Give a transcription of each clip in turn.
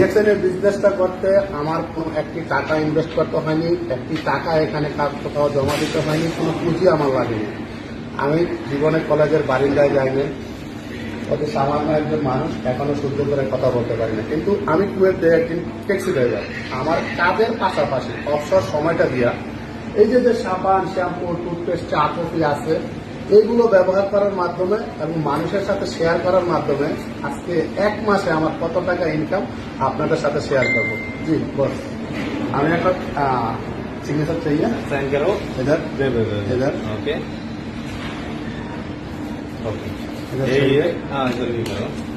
ইলেকশনের বিজনেসটা করতে আমার কোনো একটি টাকা ইনভেস্ট করতে হয়নি, একটি টাকা এখানে কাজ কোথাও জমা দিতে হয়নি, কোনো পুঁজি আমার লাগেনি। আমি জীবনে কলেজের বারিন্দায় যাইনি অত সামান্য একজন মানুষ এখনও শুদ্ধ করে কথা বলতে পারি না। কিন্তু আমি কুয়েতে একদিন ট্যাক্সি ড্রাইভার আমার কাজের পাশাপাশি অবসর সময়টা দিয়া এই যে যে সাবান শ্যাম্পু টুথপেস্ট চা কফি আছে এইগুলো ব্যবহার করার মাধ্যমে এবং মানুষের সাথে শেয়ার করার মাধ্যমে আজকে এক মাসে আমার কত টাকা ইনকাম আপনাদের সাথে শেয়ার করবো জি বস আমি এখন সিগনেচার চাই साइन करो इधर दे दे दे इधर ओके ओके इधर ये सही ये है? हाँ इधर भी करो इधर ही करो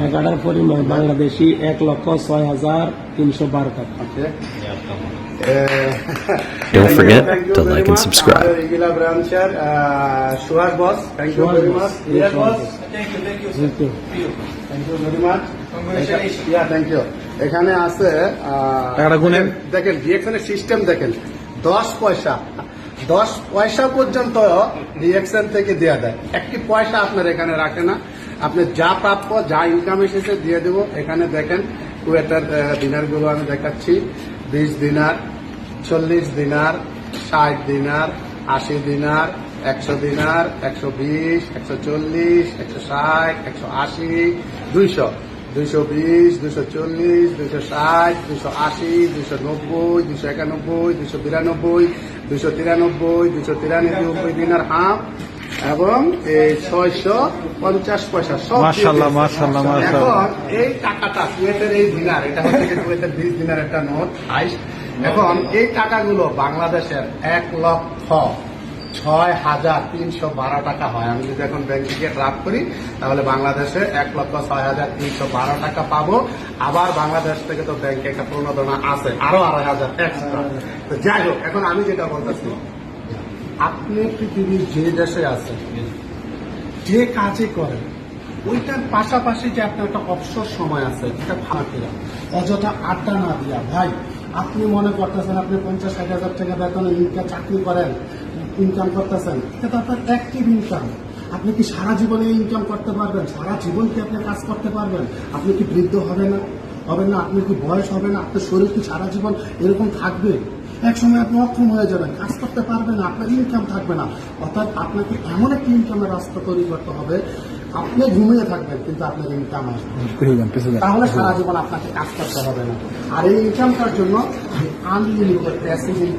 টাকাটার পরিমাণ বাংলাদেশি এক লক্ষ ছয় হাজার তিনশো বারো টাকা Don't forget to like and subscribe. Suhas boss, thank you very much. Yes, boss. Thank you, thank you. Thank you. Thank you very much. Congratulations. Yeah, thank you. এখানে আছে টাকাটা গুনেন দেখেন ডিএক্সনের সিস্টেম দেখেন 10 পয়সা দশ পয়সা পর্যন্ত ডিএক্সএন থেকে দেওয়া দেয় একটি পয়সা আপনার এখানে রাখে না আপনি যা প্রাপ্য, যা ইনকাম এসেছে দিয়ে দেবো। এখানে দেখেন কুয়েটার দিনারগুলো আমি দেখাচ্ছি। বিশ দিনার, চল্লিশ দিনার, ষাট দিনার, আশি দিনার, একশো দিনার, একশো বিশ, একশো চল্লিশ, একশো ষাট, একশো আশি, দুইশো। দুইশো বিশ, দুইশো চল্লিশ, দুইশো ষাট, দুইশো আশি, দুইশো নব্বই, দুইশো একানব্বই, দুইশো বিরানব্বই, দুইশো তিরানব্বই দুইশো তিরানব্বই দিনার হাফ এবং এই ছয়শো পঞ্চাশ পয়সা সব। মাশাআল্লাহ, মাশাআল্লাহ। এখন এই টাকাটা কুয়েতের এই দিনার এটা হচ্ছে কুয়েতের বিশ দিনার একটা নোট আইস এখন এই টাকাগুলো বাংলাদেশের এক লক্ষ ছয় হাজার তিনশো বারো টাকা হয় আমি যদি এখন ব্যাংক থেকে ড্রাফ করি তাহলে বাংলাদেশে এক লক্ষ ছয় হাজার তিনশো বারো টাকা পাবো আবার বাংলাদেশ থেকে তো ব্যাংকে একটা প্রণোদনা আছে আরও আড়াই হাজার এক্সট্রা তো যাই হোক এখন আমি যেটা বলতেছি আপনি পৃথিবীর যে দেশে আছেন, যে কাজে করেন, ওইটার পাশাপাশি যে আপনার একটা অবসর সময় আছে এটা ফাঁকিরা অযথা আড্ডা না দিয়া, ভাই, আপনি মনে করতেছেন আপনি পঞ্চাশ ষাট হাজার টাকা বেতনে ইনকাম চাকরি করেন ইনকাম করতেছেন, এটা তো আপনার অ্যাক্টিভ ইনকাম আপনি কি সারা জীবনে ইনকাম করতে পারবেন? সারা জীবন কি আপনি কাজ করতে পারবেন? আপনি কি বৃদ্ধ হবে না? হবে না, আপনি কি বয়স হবে না? আপনার শরীর কি সারা জীবন এরকম থাকবে? এক সময় আপনি অক্ষম হয়ে যাবেন কাজ করতে পারবেন না আপনার ইনকাম থাকবে না। অর্থাৎ আপনাকে এমন একটি ইনকামের রাস্তা তৈরি করতে হবে আপনি ঘুমিয়ে থাকবেন কিন্তু আপনার ইনকাম আসবে। তাহলে সারা জীবন আপনাকে কাজ করতে হবে না। আর এই ইনকামটার জন্য আনলিমিটেড প্যাসিভ ইনকাম